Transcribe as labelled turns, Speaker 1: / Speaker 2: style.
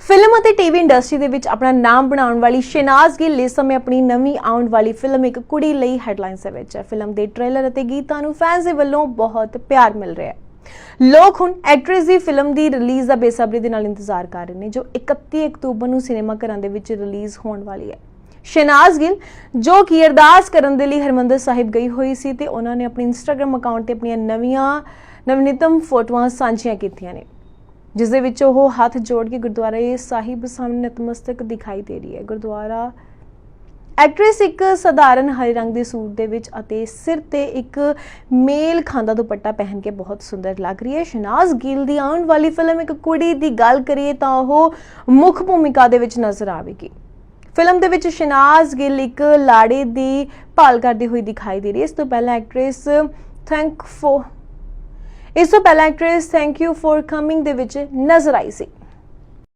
Speaker 1: Film ਅਤੇ TV industry ਦੇ ਵਿੱਚ ਆਪਣਾ ਨਾਮ ਬਣਾਉਣ ਵਾਲੀ ਸ਼ਹਿਨਾਜ਼ ਗਿੱਲ ਇਸ ਸਮੇਂ ਆਪਣੀ ਨਵੀਂ ਆਉਣ ਵਾਲੀ ਫਿਲਮ ਇੱਕ ਕੁੜੀ ਲਈ ਹੈਡਲਾਈਨਸ ਦੇ ਵਿੱਚ ਹੈ। ਫਿਲਮ ਦੇ ਟ੍ਰੇਲਰ ਅਤੇ ਗੀਤਾਂ ਨੂੰ ਫੈਨਸ ਦੇ ਵੱਲੋਂ ਬਹੁਤ ਪਿਆਰ ਮਿਲ ਰਿਹਾ ਹੈ। ਲੋਕ ਹੁਣ ਐਕਟ੍ਰੈਸ ਦੀ ਫਿਲਮ ਦੀ ਰਿਲੀਜ਼ ਦਾ ਬੇਸਬਰੀ ਦੇ ਨਾਲ ਇੰਤਜ਼ਾਰ ਕਰ ਰਹੇ ਨੇ, ਜੋ 31 ਅਕਤੂਬਰ ਨੂੰ ਸਿਨੇਮਾ ਘਰਾਂ ਦੇ ਵਿੱਚ ਰਿਲੀਜ਼ ਹੋਣ ਵਾਲੀ ਹੈ। ਸ਼ਹਿਨਾਜ਼ ਗਿੱਲ, ਜੋ ਕਿ ਅਰਦਾਸ ਕਰਨ ਦੇ ਲਈ ਹਰਮੰਦਰ ਸਾਹਿਬ ਗਈ ਹੋਈ ਸੀ ਤੇ ਉਹਨਾਂ ਨੇ ਆਪਣੀ ਇੰਸਟਾਗ੍ਰam ਅਕਾਊਂਟ ਤੇ ਆਪਣੀਆਂ ਨਵੀਆਂ ਨਵਨੀਤਮ ਫੋਟੋਆਂ ਸਾਂਝੀਆਂ ਕੀਤੀਆਂ ਨੇ। ਜਿਸ ਦੇ ਵਿੱਚ ਉਹ ਹੱਥ ਜੋੜ ਕੇ ਗੁਰਦੁਆਰੇ ਸਾਹਿਬ ਸਾਹਮਣੇ ਨਤਮਸਤਕ ਦਿਖਾਈ ਦੇ ਰਹੀ ਹੈ। ਗੁਰਦੁਆਰਾ ਐਕਟ੍ਰੈਸ ਇੱਕ ਸਧਾਰਨ ਹਰੇ ਰੰਗ ਦੇ ਸੂਟ ਦੇ ਵਿੱਚ ਅਤੇ ਸਿਰ ਤੇ ਇੱਕ ਮੇਲ ਖਾਂਦਾ ਦੁਪੱਟਾ ਪਹਿਨ ਕੇ ਬਹੁਤ ਸੁੰਦਰ ਲੱਗ ਰਹੀ ਹੈ। ਸ਼ਨਾਜ਼ ਗਿੱਲ ਦੀ ਆਉਣ ਵਾਲੀ ਫਿਲਮ ਇੱਕ ਕੁੜੀ ਦੀ ਗੱਲ ਕਰੀਏ ਤਾਂ ਉਹ ਮੁੱਖ ਭੂਮਿਕਾ ਦੇ ਵਿੱਚ ਨਜ਼ਰ ਆਵੇਗੀ। ਫਿਲਮ ਦੇ ਵਿੱਚ ਸ਼ਨਾਜ਼ ਗਿੱਲ ਇੱਕ ਲਾੜੇ ਦੀ ਭਾਲ ਕਰਦੀ ਹੋਈ ਦਿਖਾਈ ਦੇ ਰਹੀ ਹੈ। ਇਸ ਤੋਂ ਪਹਿਲਾਂ ਐਕਟ੍ਰੈਸ ਥੈਂਕ ਫॉर ਇਸ ਤੋਂ ਪਹਿਲਾਂ actress thank you for coming ਦੇ ਵਿੱਚ ਨਜ਼ਰ ਆਈ ਸੀ।